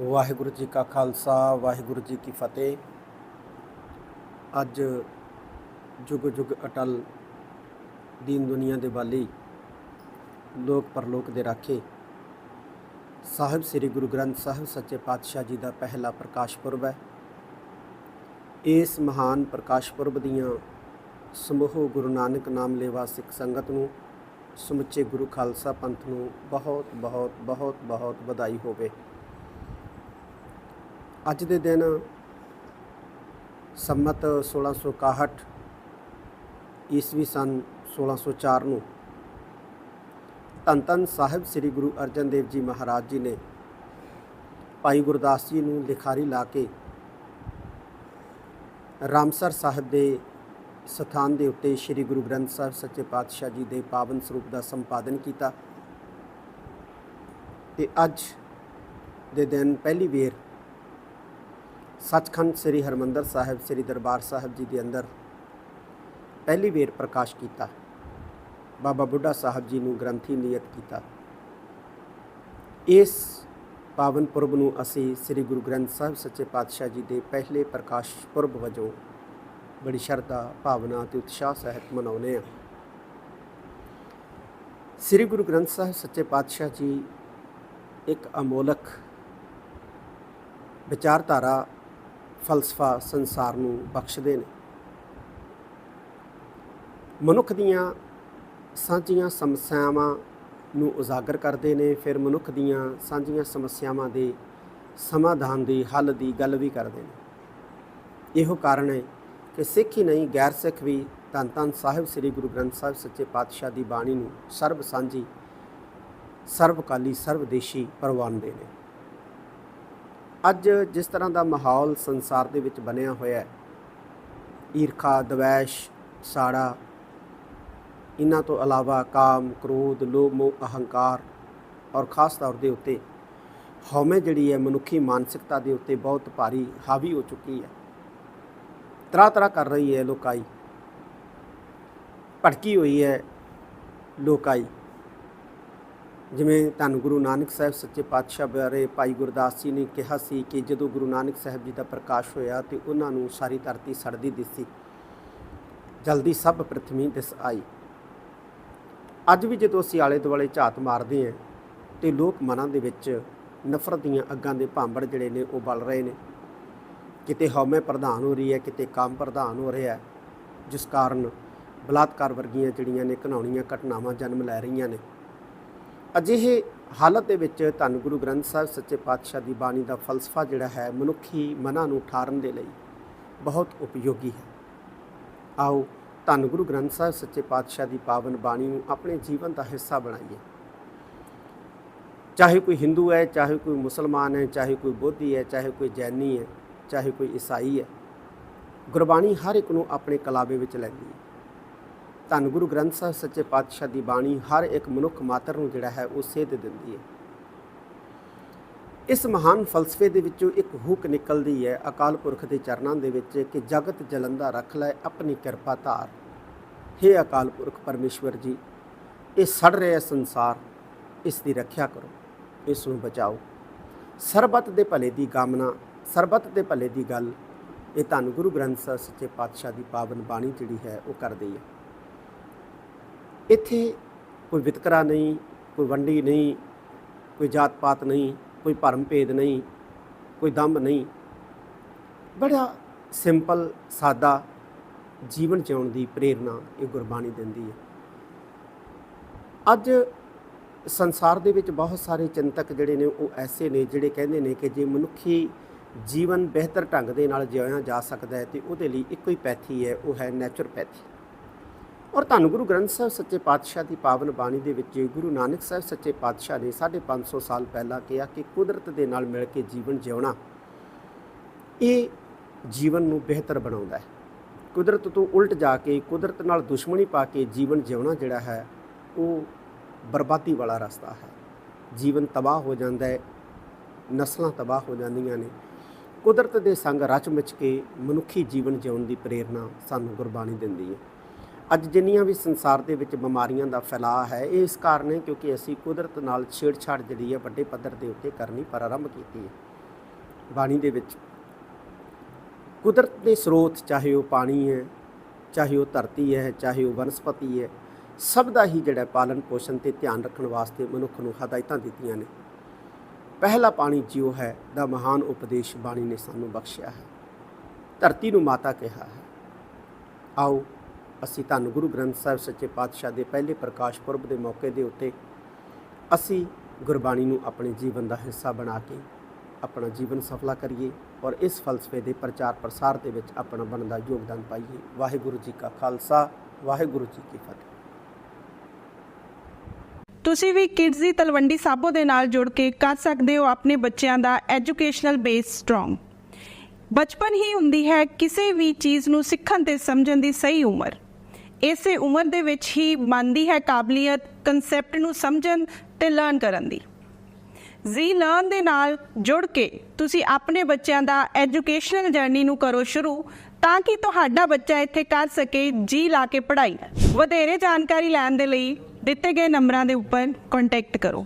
ਵਾਹਿਗੁਰੂ ਜੀ ਕਾ ਖਾਲਸਾ, ਵਾਹਿਗੁਰੂ ਜੀ ਕੀ ਫਤਿਹ। ਅੱਜ ਜੁਗ ਜੁਗ ਅਟਲ ਦੀਨ ਦੁਨੀਆ ਦੇ ਵਾਲੀ ਲੋਕ ਪਰਲੋਕ ਦੇ ਰਾਖੇ। ਸਾਹਿਬ ਸ੍ਰੀ ਗੁਰੂ ਗ੍ਰੰਥ ਸਾਹਿਬ ਸੱਚੇ ਪਾਤਸ਼ਾਹ ਜੀ ਦਾ ਪਹਿਲਾ ਪ੍ਰਕਾਸ਼ ਪੁਰਬ ਹੈ। ਇਸ ਮਹਾਨ ਪ੍ਰਕਾਸ਼ ਪੁਰਬ ਦੀਆਂ ਸਮੂਹ ਗੁਰੂ ਨਾਨਕ ਨਾਮ ਲੇਵਾ ਸਿੱਖ ਸੰਗਤ ਨੂੰ, ਸਮੁੱਚੇ ਗੁਰੂ ਖਾਲਸਾ ਪੰਥ ਨੂੰ ਬਹੁਤ ਬਹੁਤ ਬਹੁਤ ਬਹੁਤ ਵਧਾਈ ਹੋਵੇ। ਅੱਜ ਦੇ ਦਿਨ ਸੰਮਤ 1661 ਈਸਵੀ ਸਨ 1604 ਨੂੰ ਧੰਨ ਧੰਨ ਸਾਹਿਬ ਸ੍ਰੀ ਗੁਰੂ ਅਰਜਨ ਦੇਵ ਜੀ ਮਹਾਰਾਜ ਜੀ ਨੇ ਭਾਈ ਗੁਰਦਾਸ ਜੀ ਨੂੰ ਲਿਖਾਰੀ ਲਾ ਕੇ ਰਾਮਸਰ ਸਾਹਿਬ ਦੇ ਸਥਾਨ ਦੇ ਉੱਤੇ ਸ੍ਰੀ ਗੁਰੂ ਗ੍ਰੰਥ ਸਾਹਿਬ ਸੱਚੇ ਪਾਤਸ਼ਾਹ ਜੀ ਦੇ ਪਾਵਨ ਸਰੂਪ ਦਾ ਸੰਪਾਦਨ ਕੀਤਾ ਤੇ ਅੱਜ ਦੇ ਦਿਨ ਪਹਿਲੀ ਵੇਰ ਸੱਚਖੰਡ ਸ੍ਰੀ ਹਰਮੰਦਰ ਸਾਹਿਬ, ਸ੍ਰੀ ਦਰਬਾਰ ਸਾਹਿਬ ਜੀ ਦੇ ਅੰਦਰ ਪਹਿਲੀ ਵੇਰ ਪ੍ਰਕਾਸ਼ ਕੀਤਾ। ਬਾਬਾ ਬੁੱਢਾ ਸਾਹਿਬ ਜੀ ਨੂੰ ਗ੍ਰੰਥੀ ਨਿਯਤ ਕੀਤਾ। ਇਸ ਪਾਵਨ ਪੁਰਬ ਨੂੰ ਅਸੀਂ ਸ੍ਰੀ ਗੁਰੂ ਗ੍ਰੰਥ ਸਾਹਿਬ ਸੱਚੇ ਪਾਤਸ਼ਾਹ ਜੀ ਦੇ ਪਹਿਲੇ ਪ੍ਰਕਾਸ਼ ਪੁਰਬ ਵਜੋਂ ਬੜੀ ਸ਼ਰਧਾ, ਭਾਵਨਾ ਤੇ ਉਤਸ਼ਾਹ ਸਹਿਤ ਮਨਾਉਂਦੇ ਹਾਂ। ਸ੍ਰੀ ਗੁਰੂ ਗ੍ਰੰਥ ਸਾਹਿਬ ਸੱਚੇ ਪਾਤਸ਼ਾਹ ਜੀ ਇੱਕ ਅਮੋਲਕ ਵਿਚਾਰਧਾਰਾ ਫਲਸਫਾ ਸੰਸਾਰ ਨੂੰ ਬਖਸ਼ਦੇ ਨੇ। ਮਨੁੱਖ ਦੀਆਂ ਸਾਂਝੀਆਂ ਸਮੱਸਿਆਵਾਂ ਨੂੰ ਉਜਾਗਰ ਕਰਦੇ ਨੇ, ਫਿਰ ਮਨੁੱਖ ਦੀਆਂ ਸਾਂਝੀਆਂ ਸਮੱਸਿਆਵਾਂ ਦੇ ਸਮਾਧਾਨ ਦੀ ਹੱਲ ਦੀ ਗੱਲ ਵੀ ਕਰਦੇ ਨੇ। ਇਹੋ ਕਾਰਨ ਹੈ ਕਿ ਸਿੱਖ ਹੀ ਨਹੀਂ, ਗੈਰ ਸਿੱਖ ਵੀ ਧੰਨ ਧੰਨ ਸਾਹਿਬ ਸ੍ਰੀ ਗੁਰੂ ਗ੍ਰੰਥ ਸਾਹਿਬ ਸੱਚੇ ਪਾਤਸ਼ਾਹ ਦੀ ਬਾਣੀ ਨੂੰ ਸਰਬ ਸਾਂਝੀ ਸਰਬਕਾਲੀ ਸਰਵਦੇਸ਼ੀ ਪ੍ਰਵਾਨਦੇ ਨੇ। ਅੱਜ ਜਿਸ ਤਰ੍ਹਾਂ ਦਾ ਮਾਹੌਲ ਸੰਸਾਰ ਦੇ ਵਿੱਚ ਬਣਿਆ ਹੋਇਆ ਹੈ, ਈਰਖਾ, ਦਵੈਸ਼, ਸਾੜਾ ਇਹਨਾਂ ਤੋਂ ਇਲਾਵਾ ਕਾਮ, ਕ੍ਰੋਧ, ਲੋਭ, ਮੋਹ, ਅਹੰਕਾਰ ਔਰ ਖਾਸ ਤੌਰ ਦੇ ਉੱਤੇ ਹਉਮੈ ਜਿਹੜੀ ਹੈ, ਮਨੁੱਖੀ ਮਾਨਸਿਕਤਾ ਦੇ ਉੱਤੇ ਬਹੁਤ ਭਾਰੀ ਹਾਵੀ ਹੋ ਚੁੱਕੀ ਹੈ। ਤਰ੍ਹਾਂ ਤਰ੍ਹਾਂ ਕਰ ਰਹੀ ਹੈ ਲੋਕਾਈ। ਭਟਕੀ ਹੋਈ ਹੈ ਲੋਕਾਈ। ਜਿਵੇਂ ਤੁਹਾਨੂੰ ਗੁਰੂ ਨਾਨਕ ਸਾਹਿਬ ਸੱਚੇ ਪਾਤਸ਼ਾਹ ਬਾਰੇ ਭਾਈ ਗੁਰਦਾਸ ਜੀ ਨੇ ਕਿਹਾ ਸੀ ਕਿ ਜਦੋਂ ਗੁਰੂ ਨਾਨਕ ਸਾਹਿਬ ਜੀ ਦਾ ਪ੍ਰਕਾਸ਼ ਹੋਇਆ ਤੇ ਉਹਨਾਂ ਨੂੰ ਸਾਰੀ ਧਰਤੀ ਸੜਦੀ ਦਿਸੀ, ਜਲਦੀ ਸਭ ਪ੍ਰਥਮੀ ਦਿਸ ਆਈ। ਅੱਜ ਵੀ ਜਦੋਂ ਅਸੀਂ ਆਲੇ ਦੁਆਲੇ ਝਾਤ ਮਾਰਦੇ ਹਾਂ ਤੇ ਲੋਕ ਮਨਾਂ ਦੇ ਵਿੱਚ ਨਫ਼ਰਤ ਦੀਆਂ ਅੱਗਾਂ ਦੇ ਭਾਂਬੜ ਜਿਹੜੇ ਨੇ ਉਹ ਬਲ ਰਹੇ ਨੇ। ਕਿਤੇ ਹਉਮੈ ਪ੍ਰਧਾਨ ਹੋ ਰਹੀ ਹੈ, ਕਿਤੇ ਕਾਮ ਪ੍ਰਧਾਨ ਹੋ ਰਿਹਾ ਹੈ, ਜਿਸ ਕਾਰਨ ਬਲਾਤਕਾਰ ਵਰਗੀਆਂ ਜਿਹੜੀਆਂ ਨੇ ਘਨਾਉਣੀਆਂ ਘਟਨਾਵਾਂ ਜਨਮ ਲੈ ਰਹੀਆਂ ਨੇ। ਅਜਿਹੇ ਹਾਲਤ ਦੇ ਵਿੱਚ ਧੰਨ ਗੁਰੂ ਗ੍ਰੰਥ ਸਾਹਿਬ ਸੱਚੇ ਪਾਤਸ਼ਾਹ ਦੀ ਬਾਣੀ ਦਾ ਫਲਸਫਾ ਜਿਹੜਾ ਹੈ, ਮਨੁੱਖੀ ਮਨਾਂ ਨੂੰ ਠਾਰਨ ਦੇ ਲਈ ਬਹੁਤ ਉਪਯੋਗੀ ਹੈ। ਆਓ ਧੰਨ ਗੁਰੂ ਗ੍ਰੰਥ ਸਾਹਿਬ ਸੱਚੇ ਪਾਤਸ਼ਾਹ ਦੀ ਪਾਵਨ ਬਾਣੀ ਨੂੰ ਆਪਣੇ ਜੀਵਨ ਦਾ ਹਿੱਸਾ ਬਣਾਈਏ। ਚਾਹੇ ਕੋਈ ਹਿੰਦੂ ਹੈ, ਚਾਹੇ ਕੋਈ ਮੁਸਲਮਾਨ ਹੈ, ਚਾਹੇ ਕੋਈ ਬੋਧੀ ਹੈ, ਚਾਹੇ ਕੋਈ ਜੈਨੀ ਹੈ, ਚਾਹੇ ਕੋਈ ਈਸਾਈ ਹੈ, ਗੁਰਬਾਣੀ ਹਰ ਇੱਕ ਨੂੰ ਆਪਣੇ ਕਲਾਵੇ ਵਿੱਚ ਲੈਂਦੀ ਹੈ। ਧੰਨ ਗੁਰੂ ਗ੍ਰੰਥ ਸਾਹਿਬ ਸੱਚੇ ਪਾਤਸ਼ਾਹ ਦੀ ਬਾਣੀ ਹਰ ਇੱਕ ਮਨੁੱਖ ਮਾਤਰ ਨੂੰ ਜਿਹੜਾ ਹੈ ਉਹ ਸੇਧ ਦਿੰਦੀ ਹੈ। ਇਸ ਮਹਾਨ ਫਲਸਫੇ ਦੇ ਵਿੱਚੋਂ ਇੱਕ ਹੁਕ ਨਿਕਲਦੀ ਹੈ ਅਕਾਲ ਪੁਰਖ ਦੇ ਚਰਨਾਂ ਦੇ ਵਿੱਚ ਕਿ ਜਗਤ ਜਲੰਦਾ ਰੱਖ ਲੈ ਆਪਣੀ ਕਿਰਪਾ ਧਾਰ। हे ਅਕਾਲ ਪੁਰਖ ਪਰਮੇਸ਼ਵਰ ਜੀ, ਇਹ ਸੜ ਰਿਹਾ ਸੰਸਾਰ, ਇਸ ਦੀ ਰੱਖਿਆ ਕਰੋ, ਇਸ ਨੂੰ ਬਚਾਓ। ਸਰਬਤ ਦੇ ਭਲੇ ਦੀ ਕਾਮਨਾ, ਸਰਬਤ ਦੇ ਭਲੇ ਦੀ ਗੱਲ, ਇਹ ਧੰਨ ਗੁਰੂ ਗ੍ਰੰਥ ਸਾਹਿਬ ਸੱਚੇ ਪਾਤਸ਼ਾਹ ਦੀ ਪਾਵਨ ਬਾਣੀ ਜਿਹੜੀ ਹੈ ਉਹ ਕਰਦੀ ਹੈ। ਇੱਥੇ ਕੋਈ ਵਿਤਕਰਾ ਨਹੀਂ, ਕੋਈ ਵੰਡੀ ਨਹੀਂ, ਕੋਈ ਜਾਤ ਪਾਤ ਨਹੀਂ, ਕੋਈ ਭਰਮ ਭੇਦ ਨਹੀਂ, ਕੋਈ ਦੰਭ ਨਹੀਂ। ਬੜਾ ਸਿੰਪਲ, ਸਾਦਾ ਜੀਵਨ ਜਿਉਣ ਦੀ ਪ੍ਰੇਰਣਾ ਇਹ ਗੁਰਬਾਣੀ ਦਿੰਦੀ ਹੈ। ਅੱਜ ਸੰਸਾਰ ਦੇ ਵਿੱਚ ਬਹੁਤ ਸਾਰੇ ਚਿੰਤਕ ਜਿਹੜੇ ਨੇ ਉਹ ਐਸੇ ਨੇ ਜਿਹੜੇ ਕਹਿੰਦੇ ਨੇ ਕਿ ਜੇ ਮਨੁੱਖੀ ਜੀਵਨ ਬਿਹਤਰ ਢੰਗ ਦੇ ਨਾਲ ਜਿਉਣਾ ਜਾ ਸਕਦਾ ਹੈ ਤੇ ਉਹਦੇ ਲਈ ਇੱਕੋ ਹੀ ਪੈਥੀ ਹੈ, ਉਹ ਹੈ ਨੈਚੁਰਪੈਥੀ ਔਰ ਤੁਹਾਨੂੰ ਗੁਰੂ ਗ੍ਰੰਥ ਸਾਹਿਬ ਸੱਚੇ ਪਾਤਸ਼ਾਹ ਦੀ ਪਾਵਨ ਬਾਣੀ ਦੇ ਵਿੱਚ ਗੁਰੂ ਨਾਨਕ ਸਾਹਿਬ ਸੱਚੇ ਪਾਤਸ਼ਾਹ ਨੇ 550 ਸਾਲ ਪਹਿਲਾਂ ਕਿਹਾ ਕਿ ਕੁਦਰਤ ਦੇ ਨਾਲ ਮਿਲ ਕੇ ਜੀਵਨ ਜਿਉਣਾ, ਇਹ ਜੀਵਨ ਨੂੰ ਬਿਹਤਰ ਬਣਾਉਂਦਾ ਹੈ। ਕੁਦਰਤ ਤੋਂ ਉਲਟ ਜਾ ਕੇ ਕੁਦਰਤ ਨਾਲ ਦੁਸ਼ਮਣੀ ਪਾ ਕੇ ਜੀਵਨ ਜਿਉਣਾ ਜਿਹੜਾ ਹੈ, ਉਹ ਬਰਬਾਦੀ ਵਾਲਾ ਰਸਤਾ ਹੈ। ਜੀਵਨ ਤਬਾਹ ਹੋ ਜਾਂਦਾ ਹੈ, ਨਸਲਾਂ ਤਬਾਹ ਹੋ ਜਾਂਦੀਆਂ ਨੇ। ਕੁਦਰਤ ਦੇ ਸੰਗ ਰਚ ਮਿਚ ਕੇ ਮਨੁੱਖੀ ਜੀਵਨ ਜਿਉਣ ਦੀ ਪ੍ਰੇਰਣਾ ਸਾਨੂੰ ਗੁਰਬਾਣੀ ਦਿੰਦੀ ਹੈ। ਅੱਜ ਜਿੰਨੀਆਂ ਵੀ ਸੰਸਾਰ ਦੇ ਵਿੱਚ ਬਿਮਾਰੀਆਂ ਦਾ ਫੈਲਾਅ ਹੈ, ਇਹ ਇਸ ਕਾਰਨ ਹੈ ਕਿਉਂਕਿ ਅਸੀਂ ਕੁਦਰਤ ਨਾਲ ਛੇੜਛਾੜ ਜਿਹੜੀ ਹੈ ਵੱਡੇ ਪੱਧਰ ਦੇ ਉੱਤੇ ਕਰਨੀ ਪ੍ਰਾਰੰਭ ਕੀਤੀ ਹੈ। ਬਾਣੀ ਦੇ ਵਿੱਚ ਕੁਦਰਤ ਦੇ ਸਰੋਤ ਚਾਹੇ ਉਹ ਪਾਣੀ ਹੈ, ਚਾਹੇ ਉਹ ਧਰਤੀ ਹੈ, ਚਾਹੇ ਉਹ ਵਨਸਪਤੀ ਹੈ, ਸਭ ਦਾ ਹੀ ਜਿਹੜਾ ਪਾਲਣ ਪੋਸ਼ਣ ਤੇ ਧਿਆਨ ਰੱਖਣ ਵਾਸਤੇ ਮਨੁੱਖ ਨੂੰ ਹਦਾਇਤਾਂ ਦਿੱਤੀਆਂ ਨੇ। ਪਹਿਲਾ ਪਾਣੀ ਜਿਉ ਹੈ, ਦਾ ਮਹਾਨ ਉਪਦੇਸ਼ ਬਾਣੀ ਨੇ ਸਾਨੂੰ ਬਖਸ਼ਿਆ ਹੈ। ਧਰਤੀ ਨੂੰ ਮਾਤਾ ਕਿਹਾ ਹੈ। ਆਓ ਅਸੀਂ ਤੁਹਾਨੂੰ ਗੁਰੂ ਗ੍ਰੰਥ ਸਾਹਿਬ ਸੱਚੇ ਪਾਤਸ਼ਾਹ ਦੇ ਪਹਿਲੇ ਪ੍ਰਕਾਸ਼ ਪੁਰਬ ਦੇ ਮੌਕੇ ਦੇ ਉੱਤੇ ਅਸੀਂ ਗੁਰਬਾਣੀ ਨੂੰ ਆਪਣੇ ਜੀਵਨ ਦਾ ਹਿੱਸਾ ਬਣਾ ਕੇ ਆਪਣਾ ਜੀਵਨ ਸਫਲਾ ਕਰੀਏ ਔਰ ਇਸ ਫਲਸਫੇ ਦੇ ਪ੍ਰਚਾਰ ਪ੍ਰਸਾਰ ਦੇ ਵਿੱਚ ਆਪਣਾ ਬਣਦਾ ਯੋਗਦਾਨ ਪਾਈਏ। ਵਾਹਿਗੁਰੂ ਜੀ ਕਾ ਖਾਲਸਾ, ਵਾਹਿਗੁਰੂ ਜੀ ਕੀ ਫਤਿਹ। ਤੁਸੀਂ ਵੀ ਕਿਡਜ਼ ਦੀ ਤਲਵੰਡੀ ਸਾਬੋ ਦੇ ਨਾਲ ਜੁੜ ਕੇ ਕਰ ਸਕਦੇ ਹੋ ਆਪਣੇ ਬੱਚਿਆਂ ਦਾ ਐਜੂਕੇਸ਼ਨਲ ਬੇਸ ਸਟਰੋਂਗ ਬਚਪਨ ਹੀ ਹੁੰਦੀ ਹੈ ਕਿਸੇ ਵੀ ਚੀਜ਼ ਨੂੰ ਸਿੱਖਣ ਤੇ ਸਮਝਣ ਦੀ ਸਹੀ ਉਮਰ। ਇਸੇ ਉਮਰ ਦੇ ਵਿੱਚ ਹੀ ਮੰਨਦੀ ਹੈ ਕਾਬਲੀਅਤ ਕਨਸੈਪਟ ਨੂੰ ਸਮਝਣ ਤੇ ਲਰਨ ਕਰਨ ਦੀ। ਜ਼ੀ ਲਰਨ ਦੇ ਨਾਲ ਜੁੜ ਕੇ ਤੁਸੀਂ ਆਪਣੇ ਬੱਚਿਆਂ ਦਾ ਐਜੂਕੇਸ਼ਨਲ ਜਰਨੀ ਨੂੰ ਕਰੋ ਸ਼ੁਰੂ ਤਾਂ ਕਿ ਤੁਹਾਡਾ ਬੱਚਾ ਇੱਥੇ ਕਰ ਸਕੇ ਜੀ ਲਾ ਕੇ ਪੜ੍ਹਾਈ। ਵਧੇਰੇ ਜਾਣਕਾਰੀ ਲੈਣ ਦੇ ਲਈ ਦਿੱਤੇ ਗਏ ਨੰਬਰਾਂ ਦੇ ਉੱਪਰ ਕੰਟੈਕਟ ਕਰੋ।